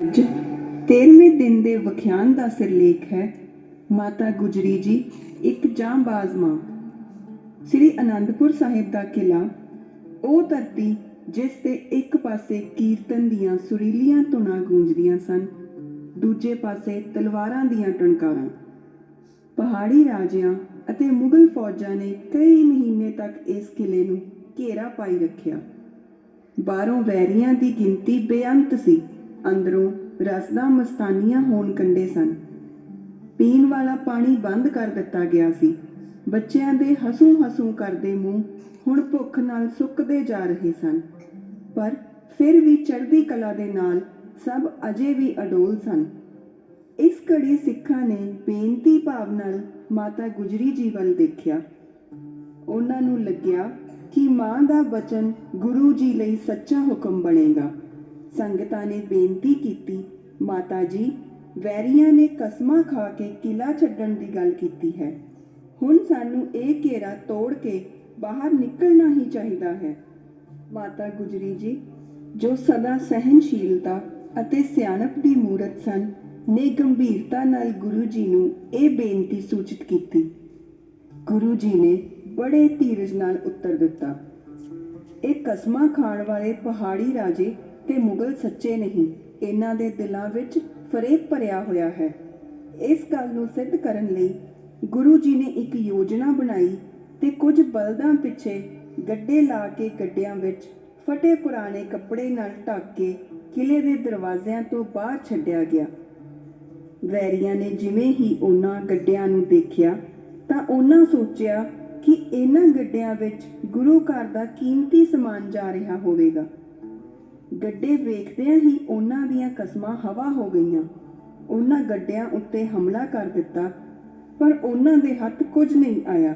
ਅੱਜ 13ਵੇਂ ਦਿਨ ਦੇ ਵਿਖਿਆਨ ਦਾ ਸਿਰਲੇਖ ਹੈ। ਮਾਤਾ ਗੁਜਰੀ ਜੀ, ਇੱਕ ਜਾਂਬਾਜ਼ ਮਾਂ। ਸ੍ਰੀ ਅਨੰਦਪੁਰ ਸਾਹਿਬ ਦਾ ਕਿਲਾ ਉਹ ਧਰਤੀ ਜਿਸ ਤੇ ਇੱਕ ਪਾਸੇ ਕੀਰਤਨ ਦੀਆਂ ਸੁਰੀਲੀਆਂ ਧੁਨਾਂ ਗੂੰਜਦੀਆਂ ਸਨ, ਦੂਜੇ ਪਾਸੇ ਤਲਵਾਰਾਂ ਦੀਆਂ ਟਣਕਾਰਾਂ। ਪਹਾੜੀ ਰਾਜਿਆਂ ਅਤੇ ਮੁਗਲ ਫੌਜਾਂ ਨੇ ਕਈ ਮਹੀਨੇ ਤੱਕ ਇਸ ਕਿਲੇ ਨੂੰ ਘੇਰਾ ਪਾਈ ਰੱਖਿਆ। ਬਾਹਰੋਂ ਵੈਰੀਆਂ ਦੀ ਗਿਣਤੀ ਬੇਅੰਤ ਸੀ। ਅੰਦਰੋਂ ਰਸਦਾ ਮਸਤਾਨੀਆਂ ਹੋਣ ਕੰਡੇ ਸਨ। ਪੀਣ ਵਾਲਾ ਪਾਣੀ ਬੰਦ ਕਰ ਦਿੱਤਾ ਗਿਆ ਸੀ। ਬੱਚਿਆਂ ਦੇ ਹਸੂ ਹਸੂ ਕਰਦੇ ਮੂੰਹ ਹੁਣ ਭੁੱਖ ਨਾਲ ਸੁੱਕਦੇ ਜਾ ਰਹੇ ਸਨ। ਪਰ ਫਿਰ ਵੀ ਚੜ੍ਹਦੀ ਕਲਾ ਦੇ ਨਾਲ ਸਭ ਅਜੇ ਵੀ ਅਡੋਲ ਸਨ। ਇਸ ਘੜੀ ਸਿੱਖਾਂ ਨੇ ਬੇਨਤੀ ਭਾਵ ਨਾਲ ਮਾਤਾ ਗੁਜਰੀ ਜੀ ਵੱਲ ਦੇਖਿਆ। ਉਹਨਾਂ ਨੂੰ ਲੱਗਿਆ ਕਿ ਮਾਂ ਦਾ ਬਚਨ ਗੁਰੂ ਜੀ ਲਈ ਸੱਚਾ ਹੁਕਮ ਬਣੇਗਾ। ਸੰਗਤਾਂ ਨੇ ਬੇਨਤੀ ਕੀਤੀ, ਮਾਤਾ ਜੀ, ਵੈਰੀਆਂ ਨੇ ਕਸਮਾਂ ਖਾ ਕੇ ਕਿਲਾ ਛੱਡਣ ਦੀ ਗੱਲ ਕੀਤੀ ਹੈ। ਹੁਣ ਸਾਨੂੰ ਇਹ ਘੇਰਾ ਤੋੜ ਕੇ ਬਾਹਰ ਨਿਕਲਣਾ ਹੀ ਚਾਹੀਦਾ ਹੈ। ਮਾਤਾ ਗੁਜਰੀ ਜੀ, ਜੋ ਸਦਾ ਸਹਿਨਸ਼ੀਲਤਾ ਅਤੇ ਸਿਆਣਪ ਦੀ ਮੂਰਤ ਸਨ, ਨੇ ਗੰਭੀਰਤਾ ਨਾਲ ਗੁਰੂ ਜੀ ਨੂੰ ਇਹ ਬੇਨਤੀ ਸੂਚਿਤ ਕੀਤੀ। ਗੁਰੂ ਜੀ ਨੇ ਬੜੇ ਧੀਰਜ ਨਾਲ ਉੱਤਰ ਦਿੱਤਾ। ਇਹ ਕਸਮਾਂ ਖਾਣ ਵਾਲੇ ਪਹਾੜੀ ਰਾਜੇ ਤੇ ਮੁਗਲ ਸੱਚੇ ਨਹੀਂ, ਇਹਨਾਂ ਦੇ ਦਿਲਾਂ ਵਿੱਚ ਫਰੇਬ ਭਰਿਆ ਹੋਇਆ ਹੈ। ਇਸ ਗੱਲ ਨੂੰ ਸਿੱਧ ਕਰਨ ਲਈ ਗੁਰੂ ਜੀ ਨੇ ਇੱਕ ਯੋਜਨਾ ਬਣਾਈ ਤੇ ਕੁਝ ਬਲਦਾਂ ਪਿੱਛੇ ਗੱਡੇ ਲਾ ਕੇ ਗੱਡਿਆਂ ਵਿੱਚ ਫਟੇ ਪੁਰਾਣੇ ਕੱਪੜੇ ਨਾਲ ਢੱਕ ਕੇ ਕਿਲੇ ਦੇ ਦਰਵਾਜ਼ਿਆਂ ਤੋਂ ਬਾਹਰ ਛੱਡਿਆ ਗਿਆ। ਵੈਰੀਆਂ ਨੇ ਜਿਵੇਂ ਹੀ ਉਹਨਾਂ ਗੱਡਿਆਂ ਨੂੰ ਦੇਖਿਆ, ਤਾਂ ਉਹਨਾਂ ਸੋਚਿਆ ਕਿ ਇਹਨਾਂ ਗੱਡਿਆਂ ਵਿੱਚ ਗੁਰੂ ਘਰ ਦਾ ਕੀਮਤੀ ਸਮਾਨ ਜਾ ਰਿਹਾ ਹੋਵੇਗਾ। ਗੱਡੇ ਵੇਖਦਿਆਂ ਹੀ ਉਹਨਾਂ ਦੀਆਂ ਕਸਮਾਂ ਹਵਾ ਹੋ ਗਈਆਂ। ਉਹਨਾਂ ਗੱਡਿਆਂ ਉੱਤੇ ਹਮਲਾ ਕਰ ਦਿੱਤਾ, ਪਰ ਉਹਨਾਂ ਦੇ ਹੱਥ ਕੁਝ ਨਹੀਂ ਆਇਆ।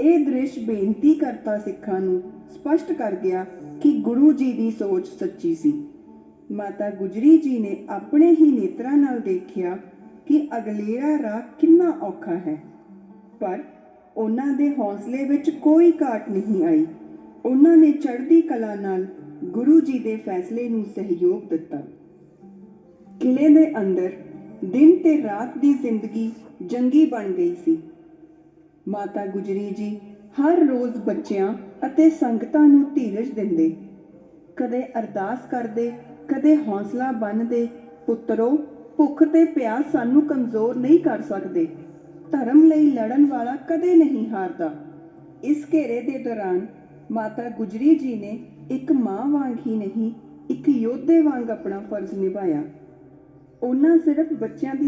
ਇਹ ਦ੍ਰਿਸ਼ ਬੇਨਤੀ ਕਰਤਾ ਸਿੱਖਾਂ ਨੂੰ ਸਪਸ਼ਟ ਕਰ ਗਿਆ ਕਿ ਗੁਰੂ ਜੀ ਦੀ ਸੋਚ ਸੱਚੀ ਸੀ। ਮਾਤਾ ਗੁਜਰੀ ਜੀ ਨੇ ਆਪਣੇ ਹੀ ਨੇਤਰਾਂ ਨਾਲ ਦੇਖਿਆ ਕਿ ਅਗਲੇਰਾ ਰਾਹ ਕਿੰਨਾ ਔਖਾ ਹੈ। ਪਰ ਉਹਨਾਂ ਦੇ ਹੌਸਲੇ ਵਿੱਚ ਕੋਈ ਘਾਟ ਨਹੀਂ ਆਈ। ਉਹਨਾਂ ਨੇ ਚੜ੍ਹਦੀ ਕਲਾ ਨਾਲ ਗੁਰੂ ਜੀ ਦੇ ਫੈਸਲੇ ਨੂੰ ਸਹਿਯੋਗ ਦਿੱਤਾ। ਕਿਲੇ ਦੇ ਅੰਦਰ ਦਿਨ ਤੇ ਰਾਤ ਦੀ ਜ਼ਿੰਦਗੀ ਜੰਗੀ ਬਣ ਗਈ ਸੀ। ਮਾਤਾ ਗੁਜਰੀ ਜੀ ਹਰ ਰੋਜ਼ ਬੱਚਿਆਂ ਅਤੇ ਸੰਗਤਾਂ ਨੂੰ ਧੀਰਜ ਦਿੰਦੇ। ਕਦੇ ਅਰਦਾਸ ਕਰਦੇ, ਕਦੇ ਹੌਸਲਾ ਬੰਨਦੇ ਪੁੱਤਰੋ, ਭੁੱਖ ਤੇ ਪਿਆਸ ਸਾਨੂੰ ਕਮਜ਼ੋਰ ਨਹੀਂ ਕਰ ਸਕਦੇ। ਧਰਮ ਲਈ ਲੜਨ ਵਾਲਾ ਕਦੇ ਨਹੀਂ ਹਾਰਦਾ। ਇਸ ਘੇਰੇ ਦੇ ਦੌਰਾਨ ਮਾਤਾ ਗੁਜਰੀ ਜੀ ਨੇ ਇੱਕ ਮਾਂ ਵਾਂਗ ਹੀ ਨਹੀਂ, ਇੱਕ ਯੋਧੇ ਵਾਂਗ ਆਪਣਾ ਫਰਜ਼ ਨਿਭਾਇਆ। ਉਹਨਾਂ ਸਿਰਫ ਬੱਚਿਆਂ ਦੀ